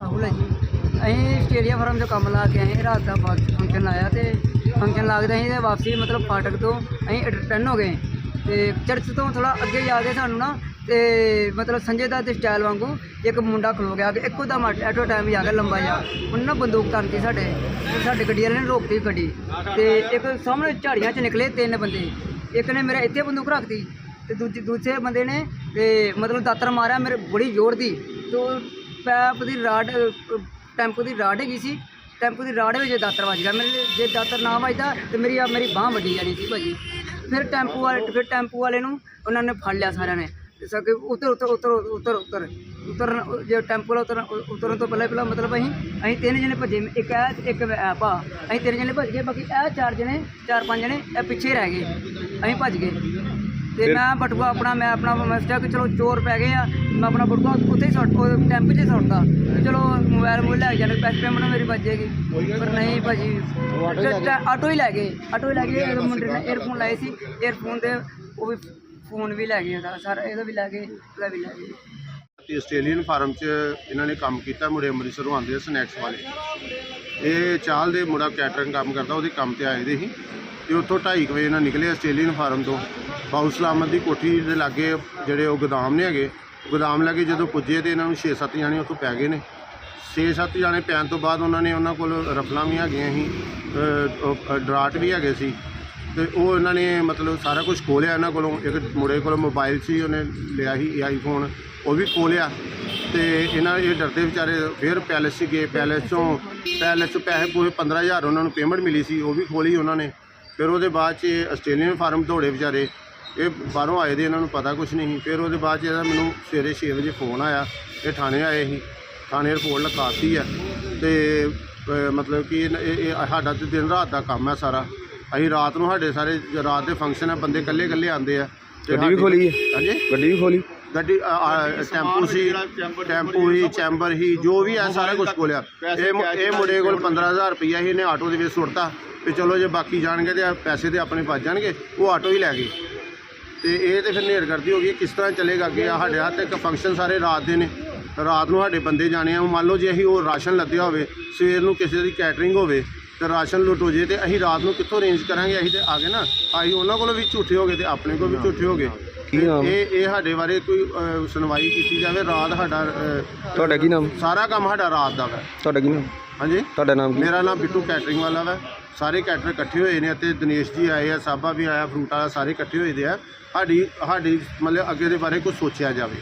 ਰਾਹੁਲ ਹੈ ਜੀ। ਅਸੀਂ ਆਸਟ੍ਰੇਲੀਆ ਫਾਰਮ 'ਚੋਂ ਕੰਮ ਲਾ ਕੇ ਆਏ, ਰਾਤ ਦਾ ਫੰਕਸ਼ਨ ਲਾਇਆ ਤੇ ਫੰਕਸ਼ਨ ਲੱਗਦੇ ਅਸੀਂ ਤੇ ਵਾਪਸੀ ਮਤਲਬ ਫਾਟਕ ਤੋਂ ਅਸੀਂ ਰਿਟਰਨ ਹੋ ਗਏ। ਤੇ ਚਰਚ ਤੋਂ ਥੋੜਾ ਅੱਗੇ ਜਾ ਕੇ ਸਾਨੂੰ ਨਾ ਤੇ ਮਤਲਬ ਸੰਜੇ ਦਾ ਤੇ ਸਟਾਈਲ ਵਾਂਗੂ ਇੱਕ ਮੁੰਡਾ ਖਲੋ ਗਿਆ ਕਿ ਇੱਕੋ ਦਮ ਐਟੋ ਟਾਈਮ ਜਾ ਕੇ ਲੰਬਾ ਜਾ। ਉਹਨੇ ਨਾ ਬੰਦੂਕ ਤਾਨਤੀ ਸਾਡੇ ਤੇ ਸਾਡੇ ਗੱਡੀ ਵਾਲੇ ਨੇ ਰੋਕਤੀ ਗੱਡੀ। ਤੇ ਇੱਕ ਸਾਹਮਣੇ ਝਾੜੀਆਂ 'ਚ ਨਿਕਲੇ ਤਿੰਨ ਬੰਦੇ। ਇੱਕ ਨੇ ਮੇਰਾ ਇੱਥੇ ਬੰਦੂਕ ਰੱਖਤੀ ਤੇ ਦੂਜੇ ਦੂਜੇ ਬੰਦੇ ਨੇ ਤੇ ਮਤਲਬ ਦਾਤਰ ਮਾਰਿਆ, ਮੇਰੇ ਬੜੀ ਜ਼ੋਰ ਦੀ। ਤੋ ਪੈਪ ਦੀ ਰਾਡ, ਟੈਂਪੂ ਦੀ ਰਾਡ ਹੈਗੀ ਸੀ। ਟੈਂਪੂ ਦੀ ਰਾਡ ਵਿੱਚ ਦਾਤਰ ਵੱਜ ਗਿਆ। ਮੇਰੇ ਜੇ ਦਾਤਰ ਨਾ ਵੱਜਦਾ ਤੇ ਮੇਰੀ ਆ ਮੇਰੀ ਬਾਹ ਵੱਡੀ ਜਾਣੀ ਸੀ ਭਾਜੀ। ਫਿਰ ਟੈਂਪੂ ਵਾਲੇ, ਫਿਰ ਟੈਂਪੂ ਵਾਲੇ ਨੂੰ ਉਹਨਾਂ ਨੇ ਫੜ ਲਿਆ ਸਾਰਿਆਂ ਨੇ। ਤੇ ਸਕੇ ਉਤਰ ਉਤਰ ਉਤਰ ਉਤਰ ਉਤਰ। ਉਤਰਨ, ਜੇ ਟੈਂਪੂ ਵਾਲਾ ਉਤਰ, ਉਤਰਨ ਤੋਂ ਪਹਿਲਾਂ ਪਹਿਲਾਂ ਮਤਲਬ ਅਸੀਂ ਅਸੀਂ ਤਿੰਨ ਜਣੇ ਭੱਜੇ। ਇੱਕ ਐ, ਇੱਕ ਐਪ ਆ ਅਸੀਂ ਤਿੰਨ ਜਣੇ ਭੱਜ ਗਏ। ਬਾਕੀ ਇਹ ਚਾਰ ਜਣੇ, ਚਾਰ ਪੰਜ ਜਣੇ ਇਹ ਪਿੱਛੇ ਰਹਿ ਗਏ। ਅਸੀਂ ਭੱਜ ਗਏ। ਤੇ ਮੈਂ ਬਟੂਆ ਆਪਣਾ ਮੈਂ ਆਪਣਾ ਮੈਂ ਸੋਚਿਆ ਕਿ ਚਲੋ ਚੋਰ ਪੈ ਗਏ ਆ ਮੈਂ ਆਪਣਾ ਬਟੂਆ ਉੱਥੇ ਹੀ ਸੁੱਟ ਟੈਂਪੂ 'ਚ ਹੀ ਸੁੱਟਦਾ ਚਲੋ ਮੋਬਾਈਲ ਮੋਬਾਈਲ ਲੈ ਜਾਣੇ ਪੈਸੇ ਪੇਮੈਂਟ ਮੇਰੀ ਬਚ ਜਾਏਗੀ। ਪਰ ਨਹੀਂ ਭਾਜੀ ਆਟੋ ਹੀ ਲੈ ਗਏ ਆਟੋ ਹੀ ਲੈ ਗਏ ਇਹ ਮੁੰਡੇ ਨੇ 에ਅਰਫੋਨ ਲਾਏ ਸੀ 에ਅਰਫੋਨ ਦੇ ਉਹ ਵੀ ਫੋਨ ਵੀ ਲੈ ਗਏ ਉਹਦਾ ਸਾਰਾ ਇਹਦਾ ਵੀ ਲੈ ਗਏ ਉਹਦਾ ਵੀ ਲੈ ਗਏ। ਤੇ ਆਸਟ੍ਰੇਲੀਅਨ ਫਾਰਮ 'ਚ ਇਹਨਾਂ ਨੇ ਕੰਮ ਕੀਤਾ ਮੁੰਡੇ ਅੰਮ੍ਰਿਤਸਰੋਂ ਆਉਂਦੇ ਆ ਸਨੈਕਸ ਵਾਲੇ। ਇਹ ਚਾਲ ਦੇ ਮੁੰਡਾ ਕੈਟਰਿੰਗ ਕੰਮ ਕਰਦਾ, ਉਹਦੇ ਕੰਮ ਤੇ ਆਏ ਦੇ ਸੀ ਤੇ ਉੱਥੋਂ 2:30 ਵਜੇ ਨਾਲ ਨਿਕਲੇ ਆਸਟ੍ਰੇਲੀਅਨ ਫਾਰਮ ਤੋਂ। ਬਾਉਸ ਲਾਮਤ ਦੀ ਕੋਠੀ ਦੇ ਲਾਗੇ ਜਿਹੜੇ ਉਹ ਗੋਦਾਮ ਨੇ ਹੈਗੇ, ਗੋਦਾਮ ਲਾਗੇ ਜਦੋਂ ਪੁੱਜੇ ਤੇ ਇਹਨਾਂ ਨੂੰ 6-7 ਜਾਣੇ ਉੱਥੋਂ ਪੈ ਗਏ ਨੇ। 6-7 ਜਾਣੇ ਪੈਣ ਤੋਂ ਬਾਅਦ ਉਹਨਾਂ ਨੇ ਉਹਨਾਂ ਕੋਲ ਰਫਲਾਂ ਵੀ ਹੈਗੀਆਂ ਸੀ ਡਰਾਟ ਵੀ ਹੈਗੇ ਸੀ ਤੇ ਉਹ ਇਹਨਾਂ ਨੇ ਮਤਲਬ ਸਾਰਾ ਕੁਝ ਖੋਲਿਆ ਇਹਨਾਂ ਕੋਲੋਂ। ਇੱਕ ਮੁੰਡੇ ਕੋਲੋਂ ਮੋਬਾਈਲ ਸੀ, ਉਹਨੇ ਲਿਆ ਸੀ ਆਈਫੋਨ ਉਹ ਵੀ ਖੋਲਿਆ ਤੇ ਇਹਨਾਂ ਇਹ ਡਰਦੇ ਵਿਚਾਰੇ ਫਿਰ ਪੈਲੇਸ 'ਚ ਗਏ ਪੈਲੇਸ ਚੋਂ ਪੈਲੇਸ 'ਚ ਪੈਸੇ ਪੂਰੇ 15000 ਉਹਨਾਂ ਨੂੰ ਪੇਮੈਂਟ ਮਿਲੀ ਸੀ, ਉਹ ਵੀ ਖੋਲੀ ਉਹਨਾਂ ਨੇ। ਫਿਰ ਉਹਦੇ ਬਾਅਦ 'ਚ ਇਹ ਆਸਟ੍ਰੇਲੀਅਨ ਫਾਰਮ ਦੌੜੇ ਵਿਚਾਰੇ। ਇਹ ਬਾਹਰੋਂ ਆਏ ਦੇ ਇਹਨਾਂ ਨੂੰ ਪਤਾ ਕੁਝ ਨਹੀਂ। ਫਿਰ ਉਹਦੇ ਬਾਅਦ 'ਚ ਇਹਦਾ ਮੈਨੂੰ ਸਵੇਰੇ 6 ਵਜੇ ਫੋਨ ਆਇਆ, ਇਹ ਥਾਣੇ ਆਏ ਸੀ। ਥਾਣੇ ਰਿਪੋਰਟ ਲਿਖਾਤੀ ਆ। ਤੇ ਮਤਲਬ ਕਿ ਇਹ ਸਾਡਾ ਤੇ ਦਿਨ ਰਾਤ ਦਾ ਕੰਮ ਹੈ ਸਾਰਾ। ਅਸੀਂ ਰਾਤ ਨੂੰ ਸਾਡੇ ਸਾਰੇ, ਰਾਤ ਦੇ ਫੰਕਸ਼ਨ ਆ, ਬੰਦੇ ਇਕੱਲੇ ਇਕੱਲੇ ਆਉਂਦੇ ਆ। ਗੱਡੀ ਵੀ ਖੋਲੀ ਹੈ? ਹਾਂਜੀ? ਗੱਡੀ ਵੀ ਖੋਲੀ। ਗੱਡੀ ਅ, ਅ, ਟੈਂਪੂ ਸੀ ਟੈਂਪੂ ਹੀ ਚੈਂਬਰ ਹੀ ਜੋ ਵੀ ਹੈ ਸਾਰਾ ਕੁਝ ਖੋਲਿਆ। ਇਹ ਮੁ- ਇਹ ਮੁੰਡੇ ਕੋਲ 15000 ਰੁਪਈਆ ਸੀ ਇਹਨੇ ਆਟੋ ਦੇ ਵਿੱਚ ਸੁੱਟਤਾ। ਤੇ ਚਲੋ ਜੇ ਬਾਕੀ ਜਾਣਗੇ ਤੇ ਪੈਸੇ ਤੇ ਆਪਣੇ ਬਚ ਜਾਣਗੇ ਉਹ ਆਟੋ ਹੀ ਲੈ ਗਏ। ਤੇ ਇਹ ਤੇ ਫਿਰ ਨੇਰ ਕਰਦੀ ਹੋ ਗਈ ਕਿਸ ਤਰ੍ਹਾਂ ਚੱਲੇਗਾ ਅੱਗੇ? ਆ ਸਾਡੇ ਹੱਥ ਇੱਕ ਫੰਕਸ਼ਨ ਸਾਰੇ ਰਾਤ ਦੇ ਨੇ। ਰਾਤ ਨੂੰ ਸਾਡੇ ਬੰਦੇ ਜਾਣੇ ਆ। ਮੰਨ ਲਓ ਜੇ ਅਸੀਂ ਉਹ ਰਾਸ਼ਨ ਲੱਦਿਆ ਹੋਵੇ ਸਵੇਰ ਨੂੰ ਕਿਸੇ ਦੀ ਕੈਟਰਿੰਗ ਹੋਵੇ ਤੇ ਰਾਸ਼ਨ ਲੁੱਟ ਹੋ ਜੇ ਤੇ ਅਸੀਂ ਰਾਤ ਨੂੰ ਕਿੱਥੋਂ ਅਰੇਂਜ ਕਰਾਂਗੇ ਅਸੀਂ ਤੇ ਆ ਗਏ ਨਾ? ਅਸੀਂ ਉਹਨਾਂ ਕੋਲੋਂ ਵੀ ਝੂਠੇ ਹੋ ਗਏ ਤੇ ਆਪਣੇ ਕੋਲ ਵੀ ਝੂਠੇ ਹੋ ਗਏ। ਕੀ ਤੇ ਨਾਮ? ਇਹ ਇਹ ਸਾਡੇ ਬਾਰੇ ਕੋਈ ਸੁਣਵਾਈ ਕੀਤੀ ਜਾਵੇ ਰਾਤ ਸਾਡਾ ਤੁਹਾਡਾ ਕੀ ਨਾਮ? ਸਾਰਾ ਕੰਮ ਸਾਡਾ ਰਾਤ ਦਾ ਵਾ। ਤੁਹਾਡਾ ਕੀ ਨਾਮ? ਹਾਂਜੀ? ਤੁਹਾਡਾ ਨਾਮ ਕੀ? ਮੇਰਾ ਨਾਮ ਬਿੱਟੂ ਕੈਟਰਿੰਗ ਵਾਲਾ ਵਾ। ਸਾਰੇ ਕੈਟਰ ਇਕੱਠੇ ਹੋਏ ਨੇ ਅਤੇ ਦਿਨੇਸ਼ ਜੀ ਆਏ ਆ ਸਾਬਾ ਵੀ ਆਇਆ ਫਰੂਟ ਵਾਲਾ ਸਾਰੇ ਇਕੱਠੇ ਹੋਏ ਦੇ ਆ। ਸਾਡੀ ਸਾਡੀ ਮਤਲਬ ਅੱਗੇ ਦੇ ਬਾਰੇ ਕੁਝ ਸੋਚਿਆ ਜਾਵੇ।